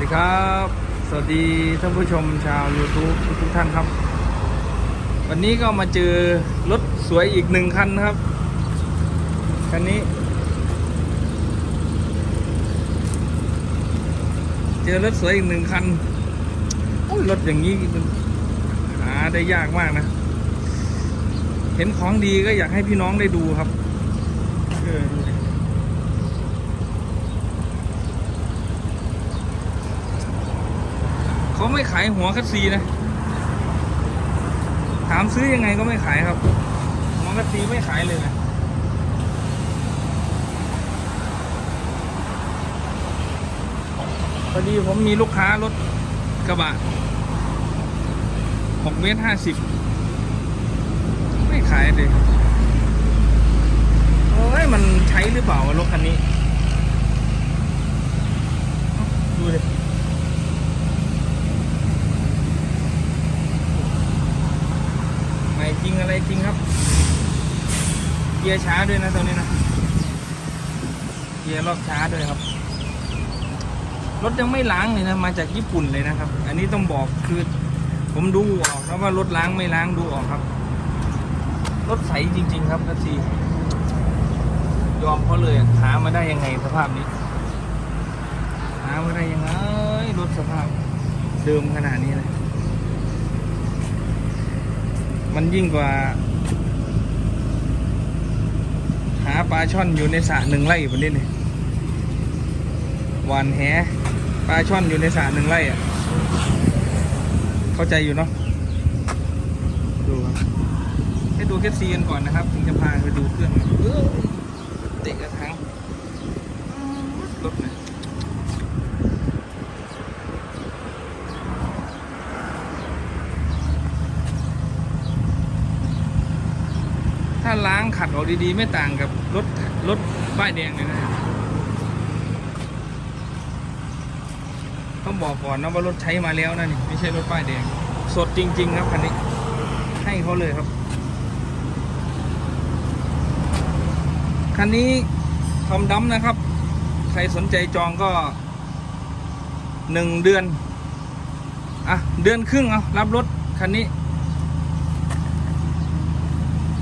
ดีครับ สวัสดีท่านผู้ชมชาว YouTube ทุกท่านครับ วันนี้ก็มาเจอรถสวยอีกหนึ่งคันนะครับ คันนี้ เจอรถสวยอีกหนึ่งคันโอ้ยรถอย่างนี้มันหาได้ยากมากนะ เห็นของดีก็อยากให้พี่น้องได้ดูครับเออดูดิ เขาไม่ขายหัวคัสซีนะ ถามซื้อยังไงก็ไม่ขายครับ หัวคัสซีไม่ขายเลยนะพอดีผมมีลูกค้ารถกระบะหกเมตรห้าสิบไม่ขายเลยโอ้ยมันใช้หรือเปล่ารถคันนี้ ดูดิไม่ จริงอะไรจริงครับ เกียร์ช้าด้วยนะตอนนี้นะ เกียร์รอบช้าด้วยครับ รถยังไม่ล้างเลยนะ มาจากญี่ปุ่นเลยนะครับ อันนี้ต้องบอกคือ ผมดูออกนะว่ารถล้างไม่ล้างดูออกครับ รถใสจริง ๆ ครับนัทียอมเขาเลยหามาได้ยังไงสภาพนี้ หามาได้ยังไงรถสภาพเดิมขนาดนี้เลย มันยิ่งกว่า หาปลาช่อนอยู่ในสระหนึ่งไร่บนนี้เลยหวานแหปลาช่อนอยู่ในสระหนึ่งไร่อะ เข้าใจอยู่เนาะดูครับให้ดูแค่ซีนก่อนนะครับ ถึงจะพาไปดูเครื่องเตะกระถางรถนะ ถ้าล้างขัดออกดีๆ ไม่ต่างกับรถรถป้ายแดงเลยนะต้องบอกก่อนนะว่ารถใช้มาแล้วนะนี่ไม่ใช่รถป้ายแดง สดจริง ๆ ครับคันนี้ ให้เขาเลยครับ คันนี้ทอมดัมนะครับ ใครสนใจจองก็หนึ่งเดือน อะ เดือนครึ่งเอารับรถคันนี้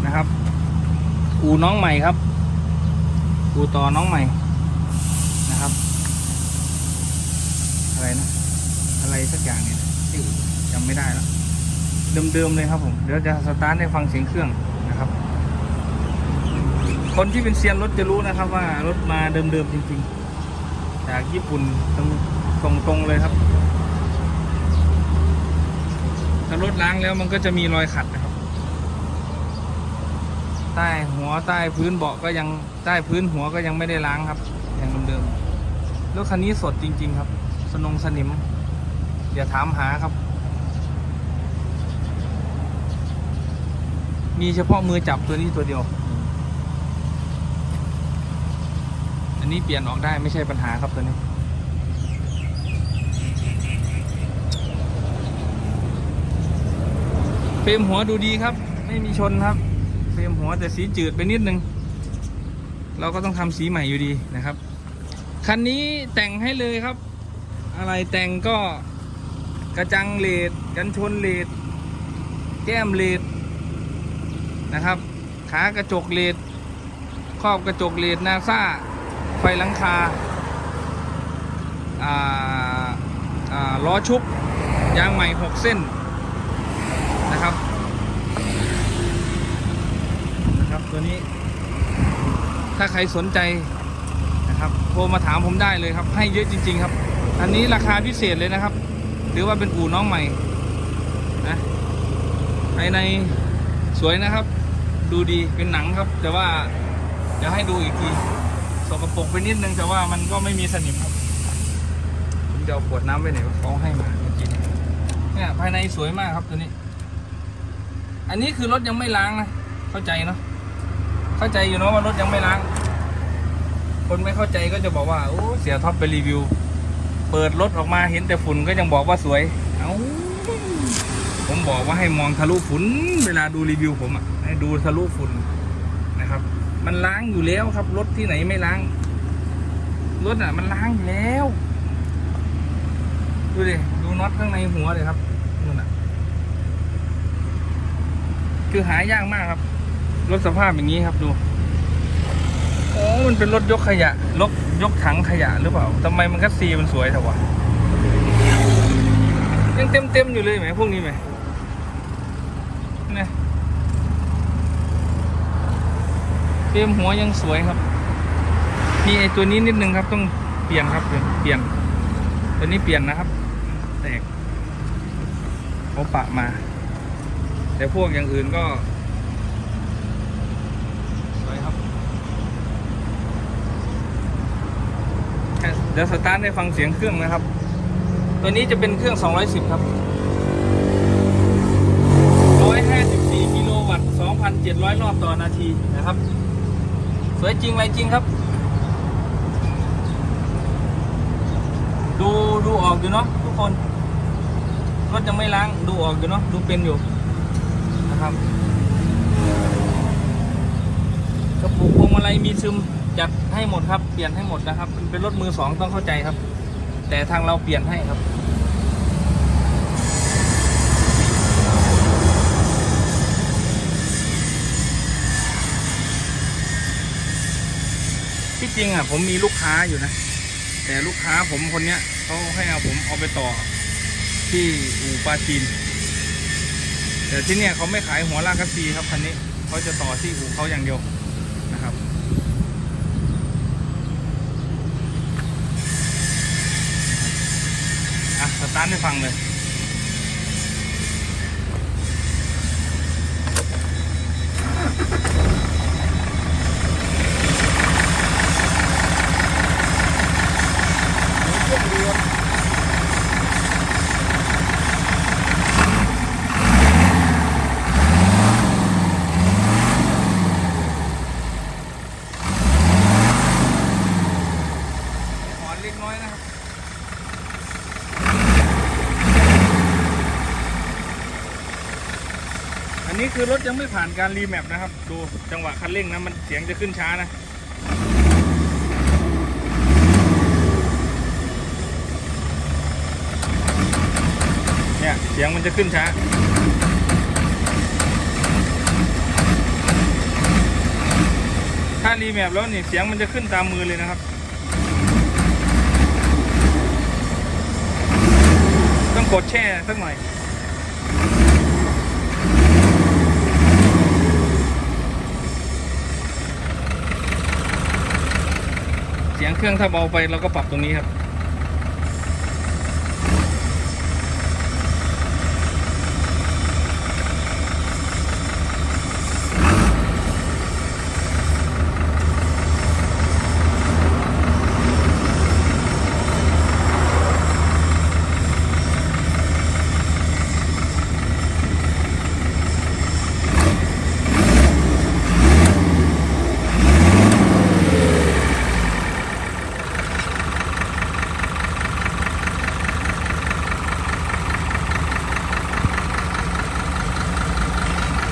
นะครับ อูน้องใหม่ครับอูต่อน้องใหม่นะครับ อะไรนะ อะไรสักอย่างเนี่ยชื่อจำไม่ได้แล้วเดิมๆเลยครับผม เดี๋ยวจะสตาร์ทให้ฟังเสียงเครื่องนะครับ คนที่เป็นเซียนรถจะรู้นะครับว่ารถมาเดิมๆจริงๆ จากญี่ปุ่นตรงตรงๆเลยครับถ้ารถล้างแล้วมันก็จะมีรอยขัดนะ ใต้หัวใต้พื้นเบาะก็ยังใต้พื้นหัวก็ยังไม่ได้ล้างครับ อย่างเดิมๆรถคันนี้สดจริง ๆ ครับ สนงสนิมอย่าถามหาครับ มีเฉพาะมือจับตัวนี้ตัวเดียว อันนี้เปลี่ยนออกได้ไม่ใช่ปัญหาครับตัวนี้เฟรมหัวดูดีครับ ไม่มีชนครับ เฟรมหัวแต่สีจืดไปนิดนึง เราก็ต้องทำสีใหม่อยู่ดีนะครับ คันนี้แต่งให้เลยครับ อะไรแต่งก็กระจังเลดกันชนเลดแก้มเลดนะครับ ขากระจกเลดครอบกระจกเลดนาซาไฟหลังคาอ่าอ่าล้อชุบยางใหม่ 6 เส้นนะครับนะครับ ตัวนี้ ถ้าใครสนใจนะครับโทรมาถามผมได้เลยครับ ให้เยอะจริง ๆ ครับ อันนี้ราคาพิเศษเลยนะครับถือว่าเป็นอู่น้องใหม่นะภายในสวยนะครับ ดูดีเป็นหนังครับ แต่ว่าเดี๋ยวให้ดูอีกทีสกปรกไปนิดนึงแต่ว่ามันก็ไม่มีสนิมครับผมจะเอาขวดน้ำไปไหนเขาให้มาเมื่อกี้เนี่ยภายในสวยมากครับตัวนี้ อันนี้คือรถยังไม่ล้างนะ เข้าใจเนาะ เข้าใจอยู่เนาะว่ารถยังไม่ล้าง คนไม่เข้าใจก็จะบอกว่าโอ้เสียท็อปไปรีวิว เปิดรถออกมาเห็นแต่ฝุ่นก็ยังบอกว่าสวย เอา้าผมบอกว่าให้มองทะลุฝุ่นเวลาดูรีวิวผมอะให้ดูทะลุฝุ่นนะครับ มันล้างอยู่แล้วครับ รถที่ไหนไม่ล้าง รถอะ มันล้างอยู่แล้ว ดูดิดูน็อตข้างในหัวเลยครับนู่นน่ะ คือหายากมากครับ รถสภาพอย่างนี้ครับดูโอ้มันเป็นรถยกขยะรถยกถังขยะหรือเปล่าทำไมมันคัสซีมันสวยแต่วะยังเต็มเต็มอยู่เลยไหมพวกนี้ไหมเนี่ยเต็มหัวยังสวยครับมีไอตัวนี้นิดนึงครับต้องเปลี่ยนครับเลยเปลี่ยนตัวนี้เปลี่ยนนะครับแตกเขาปะมา แต่พวกอย่างอื่นก็ สวยครับ เดี๋ยวสตาร์ทให้ฟังเสียงเครื่องนะครับ ตัวนี้จะเป็นเครื่อง 210 ครับ 154 กิโลวัตต์ 2,700 รอบต่อนาทีนะครับ สวยจริงไรจริงครับ ดูดูออกอยู่เนาะทุกคน รถยังไม่ล้างดูออกอยู่เนาะดูเป็นอยู่นะครับกระปุกพวงมาลัยมีซึม จัดให้หมดครับ เปลี่ยนให้หมดนะครับ เป็นรถมือสองต้องเข้าใจครับ แต่ทางเราเปลี่ยนให้ครับที่จริงอะผมมีลูกค้าอยู่นะ แต่ลูกค้าผมคนเนี้ยเขาให้เอาผมเอาไปต่อที่อู่ปาจีนแต่ที่เนี่ยเขาไม่ขายหัวลากคัสซีครับคันนี้เขาจะต่อที่อู่เขาอย่างเดียวนะครับ อะส ตาร์ทให้ฟังเลย หอนเล็กน้อยนะครับ อันนี้คือรถยังไม่ ผ่านการรีแมปนะครับ ดูจังหวะคันเร่งนะมันเสียงจะขึ้นช้านะเนี่ยเสียงมันจะขึ้นช้าถ้ารีแมปแล้วนี่เสียงมันจะขึ้นตามมือเลยนะครับ ต้องกดแช่สักหน่อย เสียงเครื่องถ้าเบาไปเราก็ปรับตรงนี้ครับ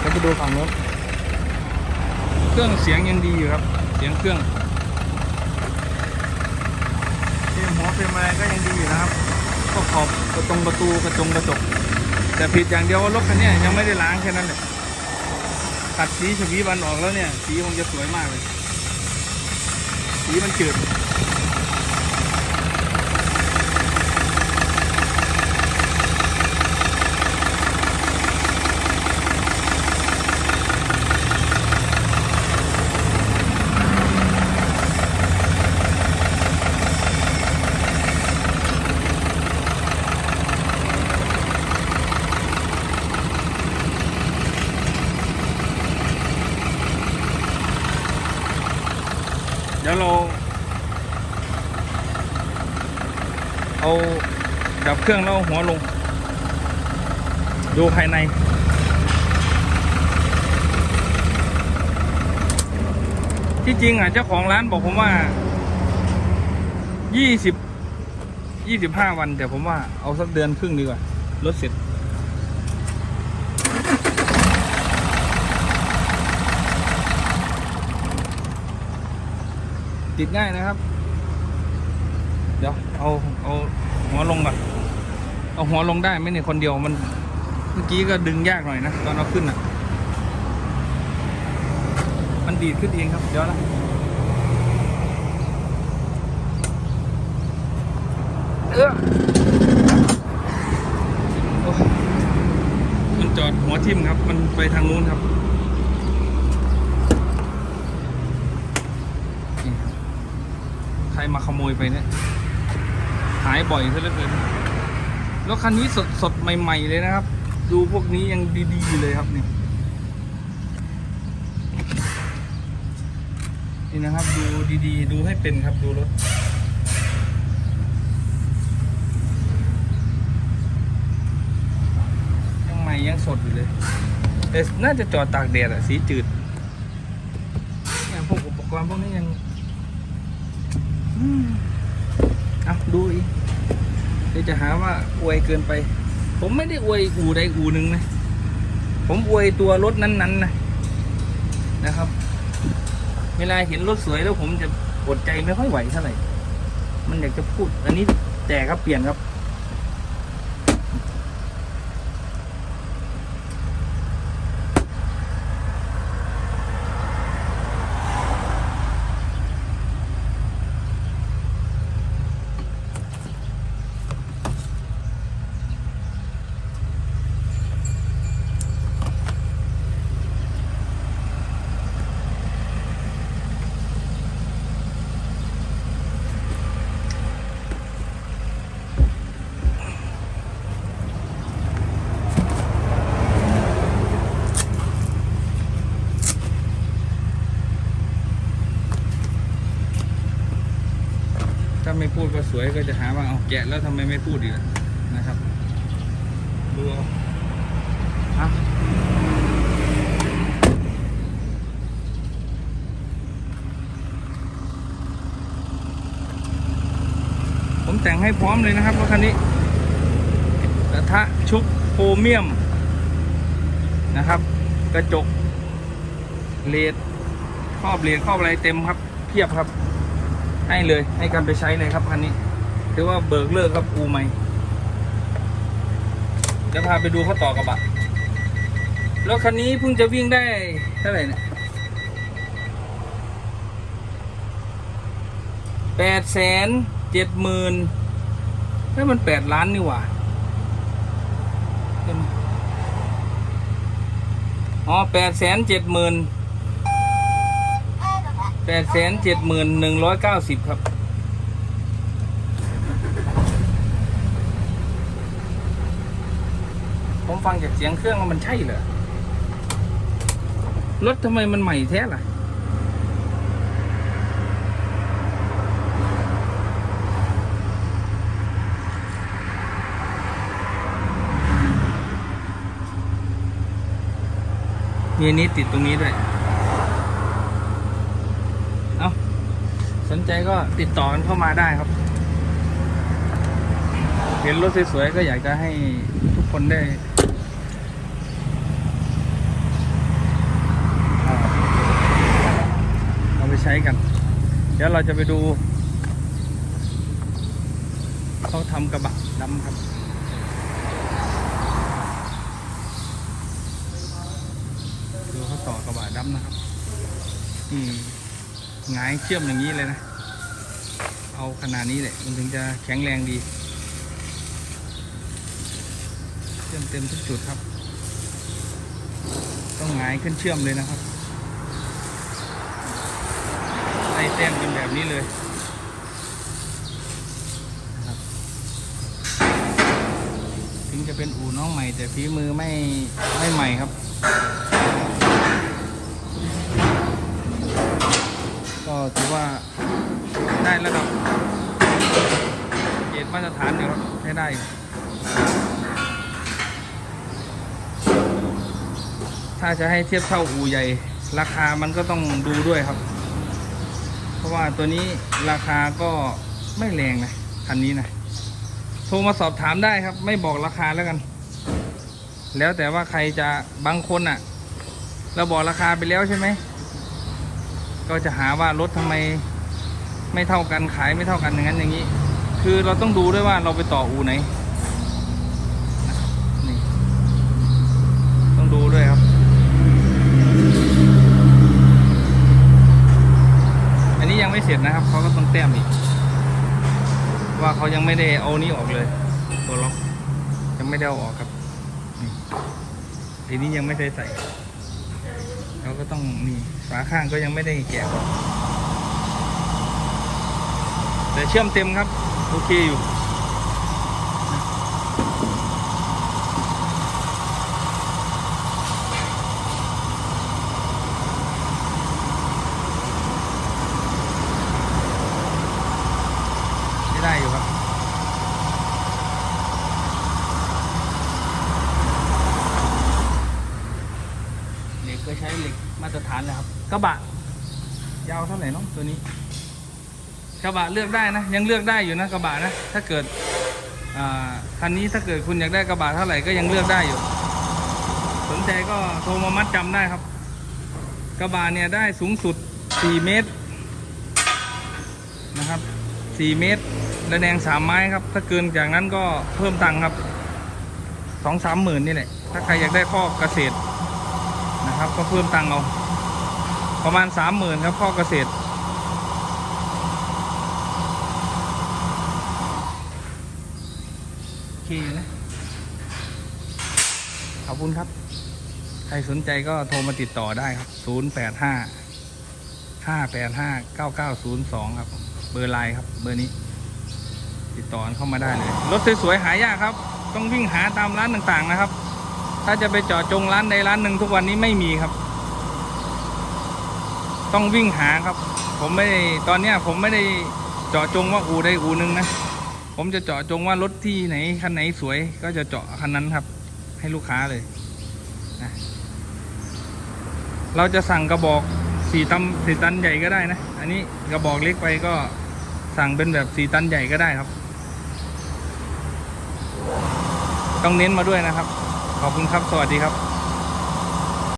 แล้วไปดูฝั่งโน้นเครื่องเสียงยังดีอยู่ครับ เสียงเครื่องเฟรมหัวเฟรมอะไรก็ยังดีอยู่นะครับก็ขอบกระตรงประตูกระจงกระจก แต่ผิดอย่างเดียวว่ารถคันเนี้ยยังไม่ได้ล้างแค่นั้นแหละตัดสีฉวีบันออกแล้วเนี่ย สีคงจะสวยมากเลย สีมันจืด เดี๋ยวเรา เอาดับ เครื่องแล้วเอาหัวลง ดูภายใน ที่จริงอะเจ้าของร้านบอกผมว่า ยี่สิบ ยี่สิบห้าวัน แต่ผมว่าเอาสักเดือนครึ่งดีกว่า รถเสร็จติดง่ายนะครับ เดี๋ยว เอา เอาหัวลงก่อน เอาหัวลงได้ไหมเนี่ยคนเดียวมัน เมื่อกี้ก็ดึงยากหน่อยนะตอนเอาขึ้นอะ มันดีดขึ้นเองครับเดี๋ยวนะเออมันจอดหัวทิ่มครับ มันไปทางนู้นครับนี่ครับใครมาขโมยไปเนี่ย หายบ่อยซะเหลือเกิน แล้วคันนี้สดสดใหม่ ๆ เลยนะครับ ดูพวกนี้ยังดีๆเลยครับนี่นี่นะครับดูดีๆ ดูให้เป็นครับดูรถยังใหม่ยังสดอยู่เลยแต่น่าจะจอดตากแดดอะสีจืดเนี่ยพวกอุปกรณ์พวกนี้ยังอืมเอาดูอีก ดี๋ยวจะหาว่าอวยเกินไป ผมไม่ได้อวยอู่ใดอู่หนึ่งนะ ผมอวยตัวรถนั้นๆนะนะครับ เวลาเห็นรถสวยแล้วผมจะอดใจไม่ค่อยไหวเท่าไหร่ มันอยากจะพูด อันนี้แต่ครับเปลี่ยนครับ ไม่พูดก็สวยก็จะหาว่าเอาแกะแล้วทำไมไม่พูดอีกล่ะนะครับดูเอาอะผมแต่งให้พร้อมเลยนะครับรถคันนี้กระทะชุบโพรเมียมนะครับ กระจกเลดครอบเลดครอบอะไรเต็มครับ เพียบครับ ให้เลยให้กันไปใช้เลยครับคันนี้ถือว่าเบิกเลิกครับอูใหม่จะพาไปดูเขาต่อกระบะรถคันนี้เพิ่งจะวิ่งได้เท่าไหร่เนี่ยแปดแสนเจ็ดหมื่นนั่มันแปดล้านนี่หว่าอ๋อแปดแสนเจ็ดหมื่น แปดแสนเจ็ดหมื่นหนึ่งร้อยเก้าสิบครับ ผมฟังจากเสียงเครื่องมันใช่เหรอ รถทำไมมันใหม่แท้ล่ะ มีอันนี้ติดตรงนี้ด้วย เอาส นใจก็ติดต่อกันเข้ามาได้ครับ เห็นรถสวยๆก็อยากจะให้ทุกคนได้เอาไปใช้กัน เดี๋ยวเราจะไปดู เขาทำกระบะดำครับดูเขาต่อกระบะดำนะครับนี่หงายเชื่อมอย่างนี้เลยนะ เอาขนาดนี้แหละมันถึงจะแข็งแรงดีเชื่อมเต็มทุกจุดครับ ต้องหงายขึ้นเชื่อมเลยนะครับไล่แต้มเป็นแบบนี้เลยนะครับถึงจะเป็นอู่น้องใหม่ แต่ฝีมือไม่ไม่ใหม่ครับก็ถือว่า ได้ระดับเกณฑ์มาตรฐานอยู่ครับใช้ได้อยู่ถ้าจะให้เทียบเท่าอูใหญ่ ราคามันก็ต้องดูด้วยครับ เพราะว่าตัวนี้ราคาก็ไม่แรงนะคันนี้นะโทรมาสอบถามได้ครับ ไม่บอกราคาแล้วกัน แล้วแต่ว่าใครจะบางคนอะ เราบอกราคาไปแล้วใช่ไหมก็จะหาว่ารถทำไม ไม่เท่ากันขายไม่เท่ากันอย่างนั้นอย่างนี้ คือเราต้องดูด้วยว่าเราไปต่ออูไหนนี่ต้องดูด้วยครับ อันนี้ยังไม่เสร็จนะครับเขาก็ต้องแต้มอีก ว่าเขายังไม่ได้เอานี้ออกเลย ตัวล็อกยังไม่ได้เอาออกครับทีนี้ยังไม่ได้ใส่เขาก็ต้องนี่ฝาข้างก็ยังไม่ได้แกะออก แต่เชื่อมเต็มครับ โอเคอยู่ไม่ได้อยู่ครับเหล็กก็ใช้เหล็กมาตรฐานเลยครับ กระบะ ยาวเท่าไหร่เน้องตัวนี้ กระบะเลือกได้นะ ยังเลือกได้อยู่นะกระบะนะ ถ้าเกิดคันนี้ถ้าเกิดคุณอยากได้กระบะเท่าไหร่ก็ยังเลือกได้อยู่ สนใจก็โทรมามัดจำได้ครับ กระบะเนี่ยได้สูงสุด 4 เมตรนะครับ 4 เมตรระแนงสามไม้ครับ ถ้าเกินจากนั้นก็เพิ่มตังค์ครับสองสามหมื่นนี่แหละ ถ้าใครอยากได้ข้อเกษตรนะครับ ก็เพิ่มตังค์เอา ประมาณสามหมื่นครับข้อเกษตร โอ เคนะ ขอบคุณครับ ใครสนใจก็โทรมาติดต่อได้ครับ 0 8 5 5 8 5 9 9 0 2 ครับ เบอร์ไลน์ครับ เบอร์นี้ ติดต่อเข้ามาได้เลย รถสวยๆหายากครับ ต้องวิ่งหาตามร้านต่างๆนะครับ ถ้าจะไปเจาะจงร้านใดร้านหนึ่งทุกวันนี้ไม่มีครับ ต้องวิ่งหาครับ ผมไม่ตอนเนี้ยผมไม่ได้เจาะจงว่าอูใดอูหนึ่งนะ ผมจะเจาะจงว่ารถที่ไหนคันไหนสวย ก็จะเจาะคันนั้นครับ ให้ลูกค้าเลยนะเราจะสั่งกระบอกสี่ตันสี่ตันใหญ่ก็ได้นะ อันนี้กระบอกเล็กไปก็สั่งเป็นแบบสี่ตันใหญ่ก็ได้ครับ ต้องเน้นมาด้วยนะครับ ขอบคุณครับ สวัสดีครับ